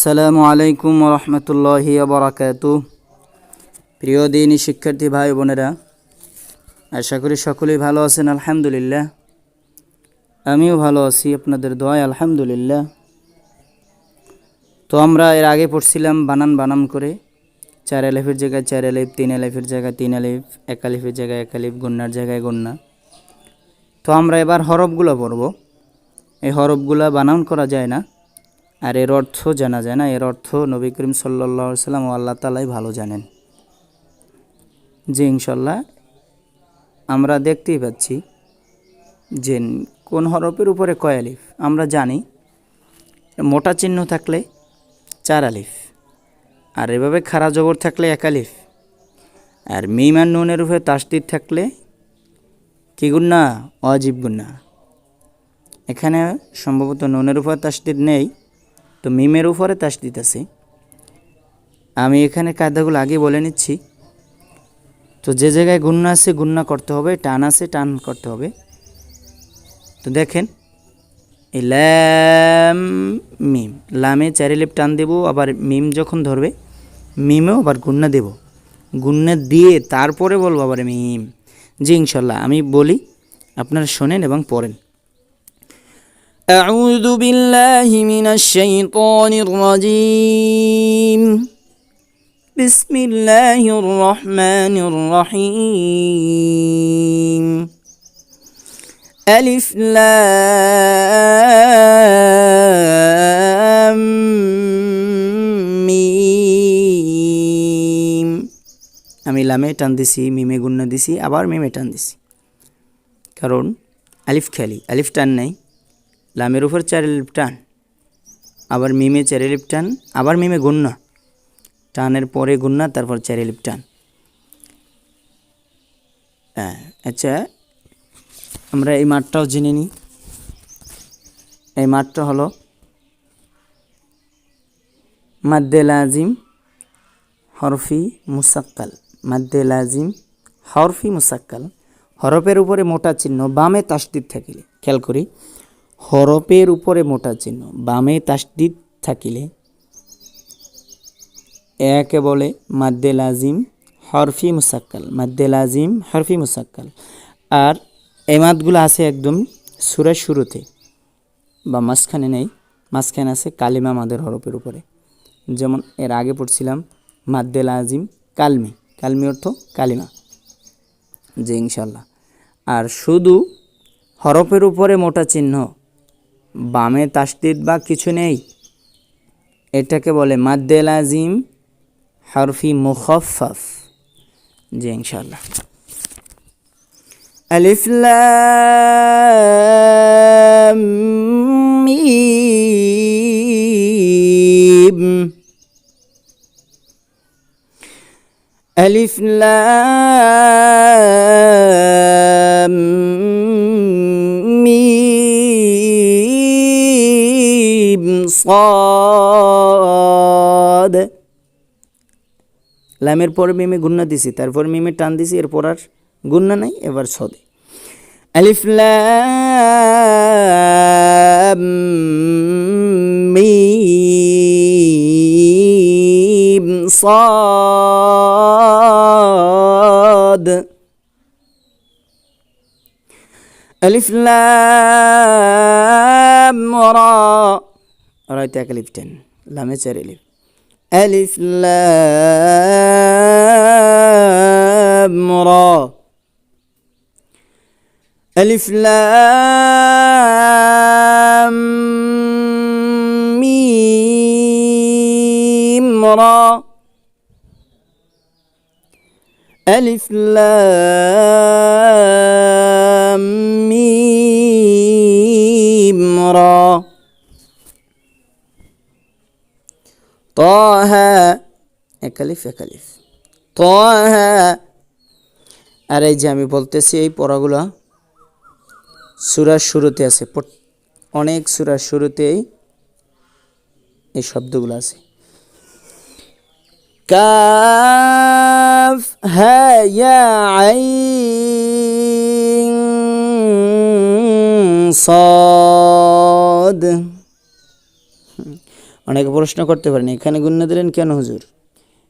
আসসালামু আলাইকুম রহমতুল্লাহি বরাকাত প্রিয় দিনী শিক্ষার্থী ভাই বোনেরা, আশা করি সকলেই ভালো আছেন, আলহামদুলিল্লাহ। আমিও ভালো আছি, আপনাদের দোয়ায় আলহামদুলিল্লাহ। তো আমরা এর আগে পড়ছিলাম বানান বানান করে, চার আলিফের জায়গায় চার আলিফ, তিন আলিফের জায়গায় তিন আলিফ, এক আলিফের জায়গায় এক আলিফ, গুন্নার জায়গায় গুন্না। তো আমরা এবার হরফগুলো পড়ব। এই হরফগুলো বানান করা যায় না। আর এর অর্থ জানা যায় না। এর অর্থ নবী করিম সাল্লা সাল্লাম ও আল্লাহ তালাই ভালো জানেন। যে ইনশাল্লাহ আমরা দেখতেই পাচ্ছি যে কোন হরফের উপরে কয় আলিফ? আমরা জানি মোটা চিহ্ন থাকলে চার আলিফ, আর এভাবে খারা জবর থাকলে এক আলিফ, আর মিম আর নুনের উপরে তাসদিদ থাকলে কি গুন্না? অজীব গুন্না। এখানে সম্ভবত নুনের উপর তাসদিদ নেই তো মিমের উপরে তাস আছে আমি এখানে কায়দাগুলো আগে বলে নিচ্ছি। তো যে জায়গায় গুন্না আছে, গুন্না করতে হবে, টান আছে, টান করতে হবে। তো দেখেন, এই ল্যাম মিম। লামে চারি লেপ টান দেবো, আবার মিম যখন ধরবে, মিমেও আবার গুন্না দেব। গুন্না দিয়ে তারপরে বলব আবার মিম। জি, ইনশাল্লাহ। আমি বলি, আপনারা শোনেন এবং পড়েন। أعوذ بالله من الشيطان الرجيم بسم الله الرحمن الرحيم ألف لام মিম আমি লামে টান দিছি মিমে গুন্না দিছি আবার মিমে টান দিছি কারণ আলিফ খেয়ালি আলিফ টান নাই লামের উপর চার লিপ টান, আবার মিমে চারি লিপ টান, আবার মিমে গুন্না টানের পরে গুন্না তারপর চারি লিপ টান। হ্যাঁ আচ্ছা আমরা এই মাঠটাও জেনে নিই। এই মাঠটা হলো মাদ্দে লাজিম হরফি মুসাক্কাল। মাদ্দে লাজিম হরফি মুসাক্কাল। হরফের উপরে মোটা চিহ্ন, বামে তাসদিদ থাকিলে। খেয়াল করি হরফের উপরে মোটা চিহ্ন, বামে তাসদিদ থাকিলে। একে বলে মাদ্দে লাজিম, হরফি মুসাক্কাল, মাদ্দে লাজিম, হরফি মুসাক্কাল। আর এই মাতগুলো আছে একদম সুরের শুরুতে, বা মাঝখানে নেই, মাঝখানে আছে কালিমা মাদের হরফের উপরে। যেমন এর আগে পড়ছিলাম, মাদ্দে লাজিম, কালমি। কালমি অর্থ কালিমা, যে ইনশাল্লাহ আর শুধু হরফের উপরে মোটা চিহ্ন বামে তাস্তিদ বা কিছু নেই? এটাকে বলে মাদ্দেল আজিম, হরফি মুখফফ জি ইনশাল্লাহ আলিফলাম আলিফলাম صاد লামের পরে মিমে গুন্না দিছি তারপর মিমে টান দিছি এরপর আর গুন্না নাই এবার সদে আলিফ লাম মিম صاد ألف لام را رايت ألف تن لام يصير ألف. ألف لام را. ألف لام ميم را. ألف لام ميم را. একালিফ একালিফ। ত আর এই যে আমি বলতেছি, এই পড়াগুলো সুরার শুরুতে আছে। অনেক সুরার শুরুতেই এই শব্দগুলো আছে। কাফ হ্যা সদ। অনেকে প্রশ্ন করতে পারেন, এখানে গুণ্য দিলেন কেন হুজুর?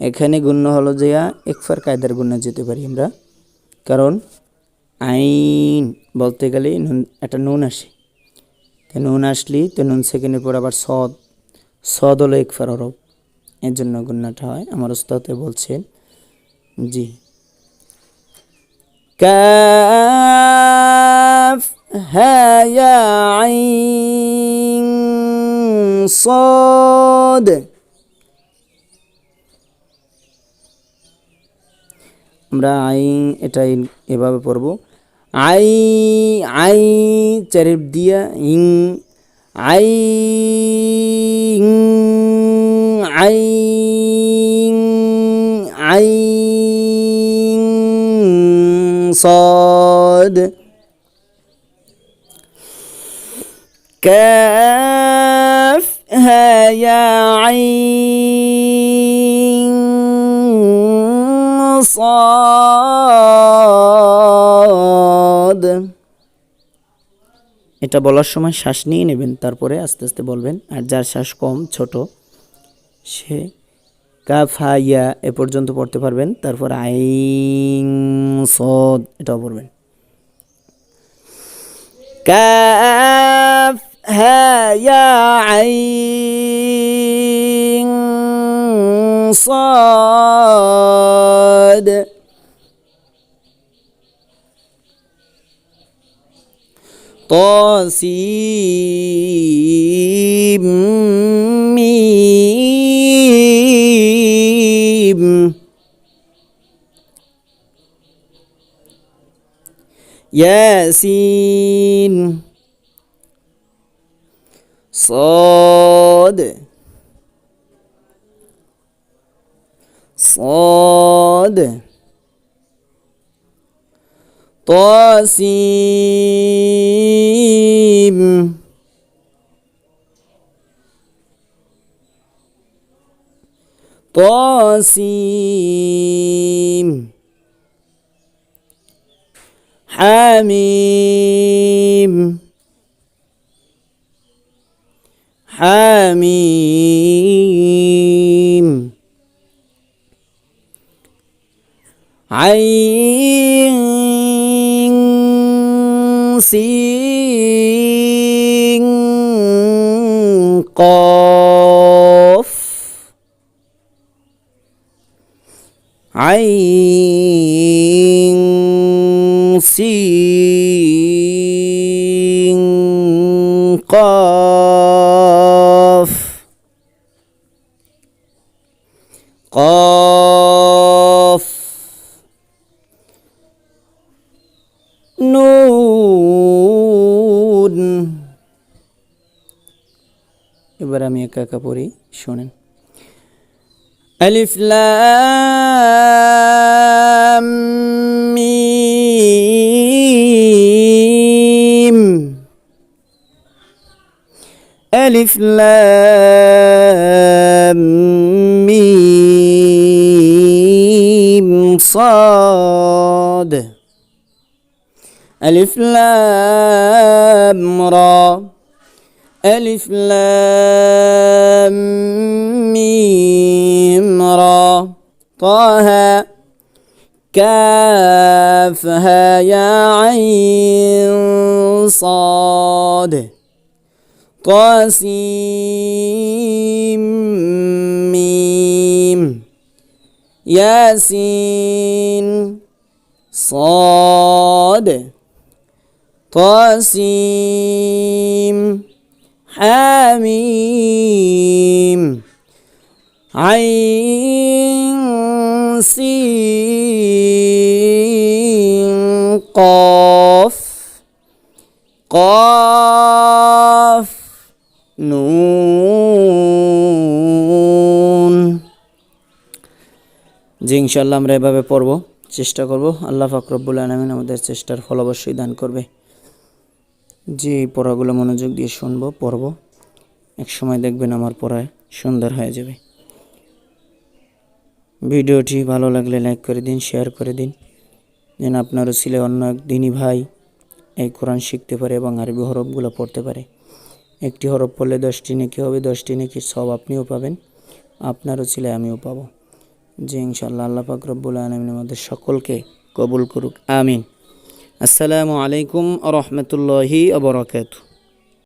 এখানে গুণ্য হলো যে একফার কায়দার গুণ্য যেতে পারি আমরা কারণ আইন বলতে গেলে নুন একটা নুন আসে তো নুন আসলি তো নুন সেকেন্ডের পর আবার সদ সদ হলো একফার হরফ এর জন্য গুণ্যটা হয় আমার ওস্তাদে বলছেন জি কাফ হ্যাঁ ইয়া আইন صاد আমরা আইন এটা এভাবে পড়ব আই আই চারের দিয়া ইং আই ইং, আই ইং, আই ইং, صاد كاف صاد এটা বলার সময় শ্বাস নিয়ে নেবেন তারপরে আস্তে আস্তে বলবেন আর যার শ্বাস কম ছোট সে কাফ হা ইয়া এ পর্যন্ত পড়তে পারবেন তারপর আইন সদ এটাও পড়বেন كاف ها يا عين صاد. طاسيم ميم. ياسين صاد. صاد. طاسيم. طاسيم. حميم. হামিম আইন সিং কফ। আইন সিং কফ। قاف নুন এবার আমি একা একা পড়ি শোনেন ألف لام ألف لام ميم صاد. ألف لام را. ألف لام ميم را. طه كافها يا عين صاد. طاسيم ميم ياسين صاد طاسيم حميم عين سين قاف قاف নুন। জি ইনশাল্লাহ আমরা এভাবে পড়ব, চেষ্টা করব। আল্লাহ ফাকরবুল আলমিন আমাদের চেষ্টার ফল অবশ্যই দান করবে। যে পড়াগুলো মনোযোগ দিয়ে শুনব, পড়ব। এক সময় দেখবেন আমার পড়ায় সুন্দর হয়ে যাবে। ভিডিওটি ভালো লাগলে লাইক করে দিন, শেয়ার করে দিন। যেন আপনারও ছেলে অন্য এক দিনই ভাই এই কোরআন শিখতে পারে এবং আরবি হরফগুলো পড়তে পারে। একটি হরফ পড়লে দশটি নেকি হবে, দশটি নেকি সব আপনিও পাবেন, আপনারও ছিল আমিও পাবো। যে ইনশাল্লাহ আল্লাহ পাক রব্বুল আলমিন আমাদের সকলকে কবুল করুক, আমিন। আসসালামু আলাইকুম রহমতুল্লাহি আবরাকাতু